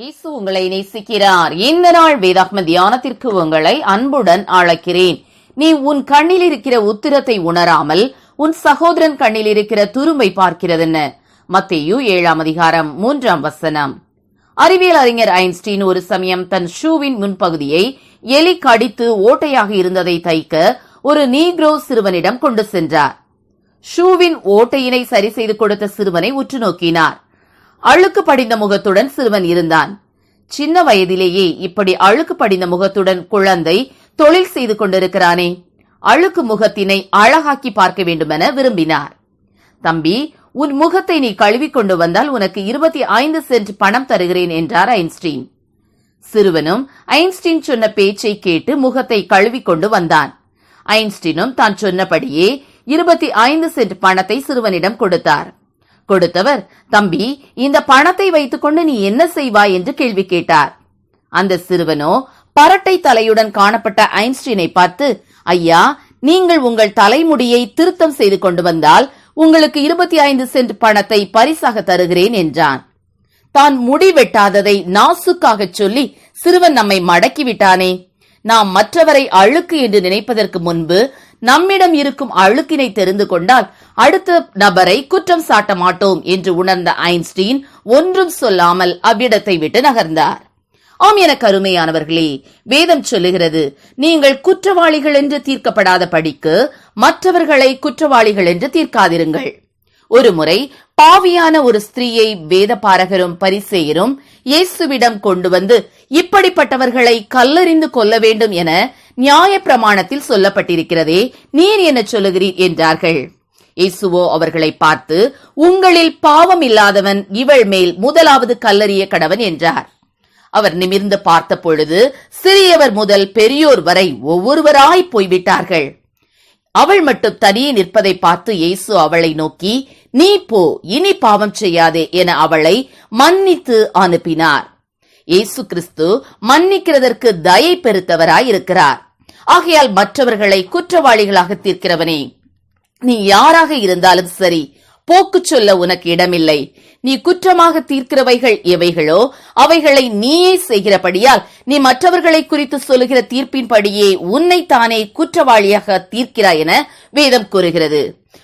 இயேசு உங்களை நேசிக்கிறார். இந்த நாள் வேதாத்ம தியானத்திற்கு உங்களை அன்புடன் அழைக்கிறேன். நீ உன் கண்ணில் இருக்கிற உத்திரத்தை உணராமல் உன் சகோதரன் கண்ணில் இருக்கிற துரும்பை பார்க்கிறதுன்னு? மத்தேயு ஏழாம் அதிகாரம் மூன்றாம் வசனம். அறிவியல் அறிஞர் ஐன்ஸ்டீன் ஒரு சமயம் தன் ஷூவின் முன்பகுதியை எலி கடித்து ஓட்டையாக இருந்ததை தைக்க ஒரு நீக்ரோ சிறுவனிடம் கொண்டு சென்றார். ஷூவின் ஓட்டையினை சரி செய்து கொடுத்த சிறுவனை உற்று நோக்கினார். அழுக்கு படிந்த முகத்துடன் சிறுவன் இருந்தான். சின்ன வயதிலேயே இப்படி அழுக்கு படிந்த முகத்துடன் குழந்தை தொழில் செய்து கொண்டிருக்கிறானே. அழுக்கு முகத்தினை அழகாக்கி பார்க்க வேண்டுமென விரும்பினார். தம்பி உன் முகத்தை நீ கழுவிக்கொண்டு வந்தால் உனக்கு இருபத்தி ஐந்து சென்ட் பணம் தருகிறேன் என்றார் ஐன்ஸ்டீன். சிறுவனும் ஐன்ஸ்டீன் சொன்ன பேச்சை கேட்டு முகத்தை கழுவிக்கொண்டு வந்தான். ஐன்ஸ்டீனும் தான் சொன்னபடியே இருபத்தி ஐந்து சென்ட் பணத்தை சிறுவனிடம் கொடுத்தார். கொடுத்தவர் தம்பி இந்த பணத்தை வைத்துக்கொண்டு நீ என்ன செய்வாய்? என்று கேள்வி கேட்டார். அந்த சிறுவனோ பரட்டை தலையுடன் காணப்பட்ட ஐன்ஸ்டீனை பார்த்து ஐயா நீங்கள் உங்கள் தலைமுடியை திருத்தம் செய்து கொண்டு வந்தால் உங்களுக்கு இருபத்தி ஐந்து சென்ட் பணத்தை பரிசாக தருகிறேன் என்றான். தான் முடி வெட்டாததை நாசுக்காகச் சொல்லி சிறுவன் நம்மை மடக்கி விட்டானே நாம் மற்றவரை அழுக்கு என்று நினைப்பதற்கு முன்பு நம்மிடம் இருக்கும் அழுக்கினை தெரிந்து கொண்டால் அடுத்த நபரை குற்றம் சாட்ட மாட்டோம் என்று உணர்ந்த ஐன்ஸ்டீன் ஒன்றும் சொல்லாமல் அவ்விடத்தை விட்டு நகர்ந்தார். ஆம் என கருமையானவர்களே வேதம் சொல்லுகிறது நீங்கள் குற்றவாளிகள் என்று தீர்க்கப்படாத படிக்கு மற்றவர்களை குற்றவாளிகள் என்று தீர்க்காதிருங்கள். ஒருமுறை பாவியான ஒரு ஸ்திரீயை வேத பாரகரும் பரிசேயரும் இயேசுவிடம் கொண்டு வந்து இப்படிப்பட்டவர்களை கல்லறிந்து கொல்ல வேண்டும் என நியாய பிரமாணத்தில் சொல்லப்பட்டிருக்கிறதே நீர் என்ன சொல்லுகிறீர் என்றார்கள். இயேசுவோ அவர்களை பார்த்து உங்களில் பாவம் இல்லாதவன் இவள் மேல் முதலாவது கல்லறிய கடவன் என்றார். அவர் நிமிர்ந்து பார்த்த பொழுது சிறியவர் முதல் பெரியோர் வரை ஒவ்வொருவராய் போய்விட்டார்கள். அவள் மட்டும் தனியே நிற்பதை பார்த்து இயேசு அவளை நோக்கி நீ போ இனி பாவம் செய்யாதே என அவளை மன்னித்து அனுப்பினார். இயேசு கிறிஸ்து மன்னிக்கிறதற்கு தயை பெருத்தவராயிருக்கிறார். ஆகையால் மற்றவர்களை குற்றவாளிகளாக தீர்க்கிறவனே நீ யாராக இருந்தாலும் சரி போக்கு சொல்ல உனக்கு இடமில்லை. நீ குற்றமாக தீர்க்கிறவைகள் எவைகளோ அவைகளை நீயே செய்கிறபடியால் நீ மற்றவர்களை குறித்து சொல்லுகிற தீர்ப்பின்படியே உன்னை தானே குற்றவாளியாக தீர்க்கிறாய் என வேதம் கூறுகிறது.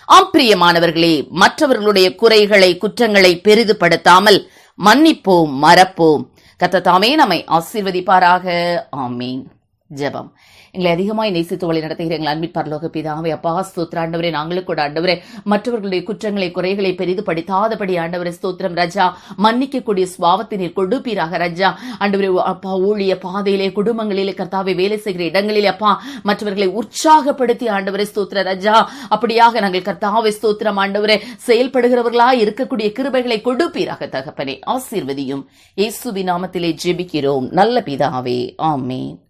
ஆம் பிரியமானவர்களே மற்றவர்களுடைய குறைகளை குற்றங்களை பெரிதுபடுத்தாமல் மன்னிப்போம் மறப்போம். கத்ததாமே நம்மை ஆசீர்வதிப்பாராக. ஆமீன். ஜெபம். எங்களை அதிகமாய் நேசித்து வழி நடத்துகிற எங்கள் அன்பின் பரலோக பிதாவே அப்பா ஸ்தோத்திர ஆண்டவரே நாங்களும் கூட ஆண்டவரே மற்றவர்களுடைய குற்றங்களை குறைகளை பெரிது படித்தாதபடி ஆண்டவரே ஸ்தோத்திரம் ரஜா மன்னிக்கக்கூடிய சுவாவத்தை நீர் கொடுப்பீராக ரஜா. ஆண்டவரே அப்பா ஊழிய பாதையிலே குடும்பங்களிலே கர்த்தாவை வேலை செய்கிற இடங்களிலே அப்பா மற்றவர்களை உற்சாகப்படுத்தி ஆண்டவரே ஸ்தோத்திர ரஜா. அப்படியாக நாங்கள் கர்த்தாவை ஸ்தோத்திரம் ஆண்டவரே செயல்படுகிறவர்களாய் இருக்கக்கூடிய கிருபைகளை கொடுப்பீராக தகப்பனே. ஆசீர்வதியும். இயேசுவி நாமத்திலே ஜெபிக்கிறோம். நல்ல பிதாவே ஆமேன்.